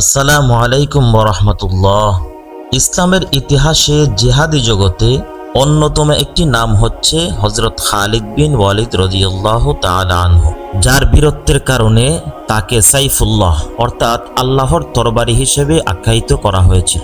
আসসালামু আলাইকুম রহমতুল্লাহ। ইসলামের ইতিহাসে জেহাদি জগতে অন্যতম একটি নাম হচ্ছে হজরত খালিদ বিন ওয়ালিদ রদিয়াল্লাহ আনহু, যার বীরত্বের কারণে তাকে সাইফুল্লাহ অর্থাৎ আল্লাহর তরবারি হিসেবে আখ্যায়িত করা হয়েছিল।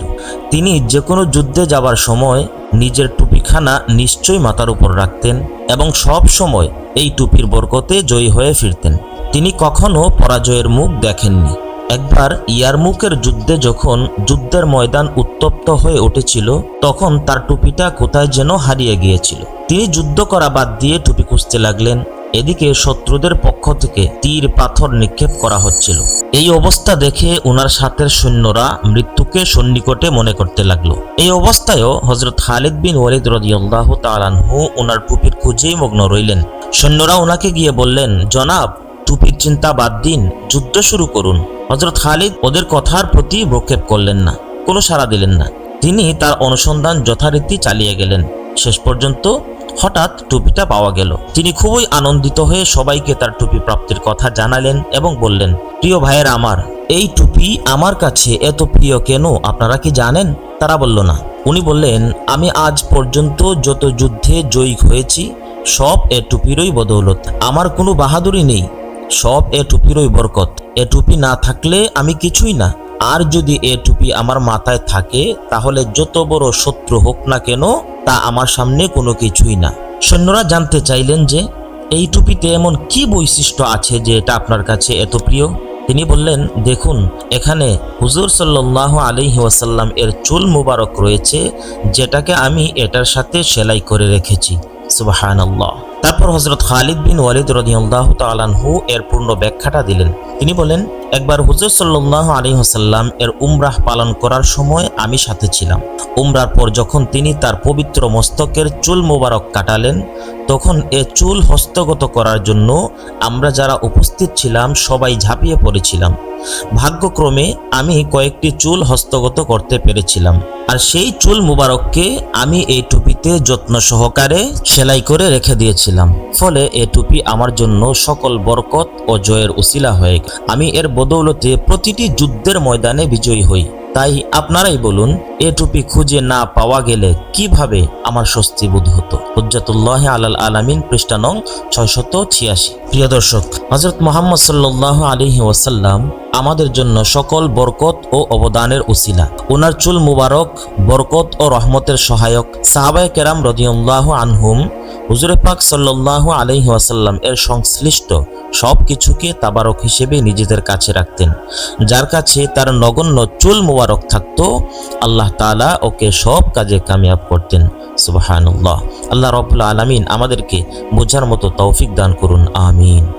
তিনি যে কোনো যুদ্ধে যাবার সময় নিজের টুপিখানা নিশ্চয়ই মাথার উপর রাখতেন এবং সব সময় এই টুপির বরকতে জয়ী হয়ে ফিরতেন। তিনি কখনো পরাজয়ের মুখ দেখেননি। একবার ইয়ারমুকের যুদ্ধে যখন যুদ্ধের ময়দান উত্তপ্ত হয়ে উঠেছিল, তখন তার টুপিটা কোথায় যেন হারিয়ে গিয়েছিল। তিনি যুদ্ধ করা বাদ দিয়ে টুপি খুঁজতে লাগলেন। এদিকে শত্রুদের পক্ষ থেকে তীর পাথর নিক্ষেপ করা হচ্ছিল। এই অবস্থা দেখে উনার সাথের সৈন্যরা মৃত্যুকে সন্নিকটে মনে করতে লাগল। এই অবস্থায়ও হজরত খালিদ বিন ওয়ালিদ রদিয়াল্লাহ তালানহু উনার টুপির খুঁজেই মগ্ন রইলেন। সৈন্যরা ওনাকে গিয়ে বললেন, জনাব টুপির চিন্তা বাদ দিন, যুদ্ধ শুরু করুন। হজরত খালিদ ওদের কথার প্রতি ভ্রক্ষেপ করলেন না, কোনো সাড়া দিলেন না। তিনি তার অনুসন্ধান যথারীতি চালিয়ে গেলেন। শেষ পর্যন্ত হঠাৎ টুপিটা পাওয়া গেল। তিনি খুবই আনন্দিত হয়ে সবাইকে তার টুপি প্রাপ্তির কথা জানালেন এবং বললেন, প্রিয় ভাইয়ের আমার, এই টুপি আমার কাছে এত প্রিয় কেন? আপনারা কি জানেন? তারা বলল, না। উনি বললেন, আমি আজ পর্যন্ত যত যুদ্ধে জয়ী হয়েছি, সব এ টুপিরই বদৌলত। আমার কোনো বাহাদুরি নেই। সব এ টুপিরই বরকত। এ টুপি না থাকলে আমি কিছুই না। আর যদি এ টুপি আমার মাথায় থাকে, তাহলে যত বড় শত্রু হোক না কেন, তা আমার সামনে কোনো কিছুই না। সৈন্যরা জানতে চাইলেন যে, এই টুপিতে এমন কি বৈশিষ্ট্য আছে যে এটা আপনার কাছে এত প্রিয়? তিনি বললেন, দেখুন, এখানে হুজুর সাল্লাহ আলিহি ওয়াসাল্লাম এর চুল মুবারক রয়েছে, যেটাকে আমি এটার সাথে সেলাই করে রেখেছি। সুবাহান তারপর হজরত খালিদ বিন ওয়ালিদ রদিয়াল্লাহ তালানহু এর পূর্ণ ব্যাখ্যাটা দিলেন। তিনি বলেন, একবার হুজুর সাল্লাহ আলী হাসাল্লাম এর উমরাহ পালন করার সময় আমি সাথে ছিলাম। উমরার পর যখন তিনি তার পবিত্র মস্তকের চুল মোবারক কাটালেন তখন এ চুল হস্তগত করার জন্য আমরা যারা উপস্থিত ছিলাম সবাই ঝাঁপিয়ে পড়েছিলাম। ভাগ্যক্রমে আমি কয়েকটি চুল হস্তগত করতে পেরেছিলাম। আর সেই চুল মুবারককে আমি এই টুপিতে যত্ন সহকারে সেলাই করে রেখে দিয়েছিলাম। ফলে এ টুপি আমার জন্য সকল বরকত ও জয়ের উসিলা হয়ে আমি এর বদৌলতে প্রতিটি যুদ্ধের ময়দানে বিজয়ী হই। তাই আপনারাই বলুন, এ টুপি খুঁজে না পাওয়া গেলে কীভাবে আমার স্বস্তি বোধ হতো? হুজ্জাতুল্লাহ আলাল আলামিন, পৃষ্ঠা নং ছয়শত ছিয়াশি। প্রিয় দর্শক হজরত মোহাম্মদ সাল্লাহ আলিহি ওয়াসাল্লাম আমাদের জন্য সকল বরকত ও অবদানের উসিলা ওনার চুল মুবারক, বরকত ও রহমতের সহায়ক সাহাবায় কেরাম রদিউল্লাহ আনহুম হুজুরে পাক সাল্লাহ আলহি ওয়াসাল্লাম এর সংশ্লিষ্ট সব কিছুকে তাবারক হিসেবে নিজেদের কাছে রাখতেন। যার কাছে তার নগণ্য চুল মোবারক থাকত, আল্লাহ তালা ওকে সব কাজে কামিয়াব করতেন। সুবাহানুল্লাহ। আল্লাহ রবুল্লা আলমিন আমাদেরকে বোঝার মতো তৌফিক দান করুন। আমিন।